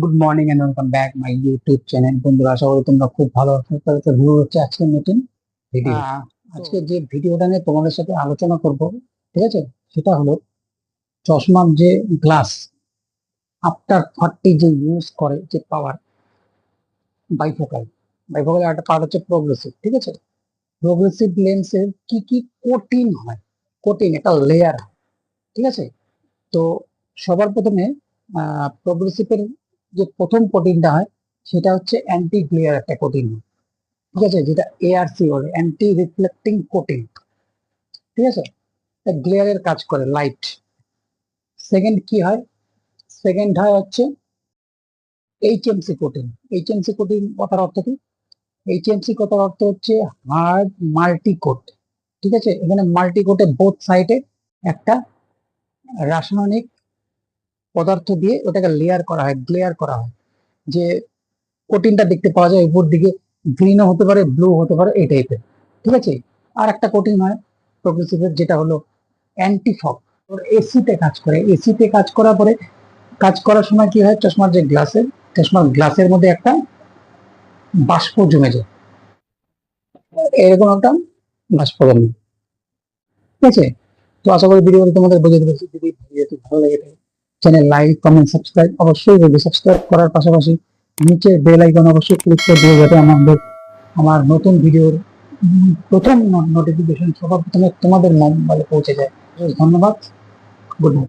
Good morning and welcome back my YouTube channel বন্ধুরা আশা করি তোমরা খুব ভালো আছো। তাহলে তো ভিডিও হচ্ছে আজকে নতুন ভিডিও আজকে যে ভিডিওটা নিয়ে তোমাদের সাথে আলোচনা করব ঠিক আছে? সেটা হলো চশমার যে গ্লাস আফটার থার্টি যে ইউজ করে যে পাওয়ার বাইফোকাল বাইফোকাল একটা পাওয়ার হচ্ছে প্রোগ্রেসিভ ঠিক আছে? প্রোগ্রেসিভ লেন্সের কি কি কোটিং হয়? কোটিং একটা লেয়ার হয় ঠিক আছে? তো সবার প্রথমে প্রোগ্রেসিভের যে প্রথম কোটিংটা হয়, সেটা হচ্ছে অ্যান্টি গ্লেয়ার একটা কোটিং ঠিক আছে? যেটা এআরসি বলে অ্যান্টি রিফ্লেক্টিং কোটিং ঠিক আছে? গ্লেয়ারের কাজ করে লাইট সেকেন্ড কি হয়? সেকেন্ড হয় হচ্ছে এইচএমসি কোটিং এইচএমসি কোটিং কথার অর্থ কি? এইচএমসি কথার অর্থ হচ্ছে হার্ড মাল্টি কোট ঠিক আছে? এখানে মাল্টি কোটে বোথ সাইডে একটা রাসায়নিক পদার্থ দিয়ে ওটাকে লেয়ার করা হয় গ্লেয়ার করা হয়। যে কোটিনটা দেখতে পাওয়া যায় উপর দিকে গ্রিনও হতে পারে ব্লু হতে পারে, এই টাইপের ঠিক আছে? আর একটা কোটিং হয় প্রোগ্রেসিভের যেটা হলো অ্যান্টিফক এসিতে কাজ করে। এসিতে কাজ করার পরে, কাজ করার সময় কি হয়? চশমার যে গ্লাসের চশমার গ্লাসের মধ্যে একটা বাষ্প জমে যায়। এরকম একটা বাষ্প জমে ঠিক আছে? তো আশা করি ভিডিওটা তোমাদের বুঝে পেরেছি যদি ভালো লাগে চ্যানেল লাইক কমেন্ট সাবস্ক্রাইব অবশ্যই করবে সাবস্ক্রাইব করার পাশাপাশি নিচে বেল আইকন অবশ্যই ক্লিক করে দিয়ে যাতে আমাদের, আমার নতুন ভিডিওর প্রথম নোটিফিকেশন সবার প্রথমে তোমাদের মোবাইলে পৌঁছে যায়। ধন্যবাদ। Good night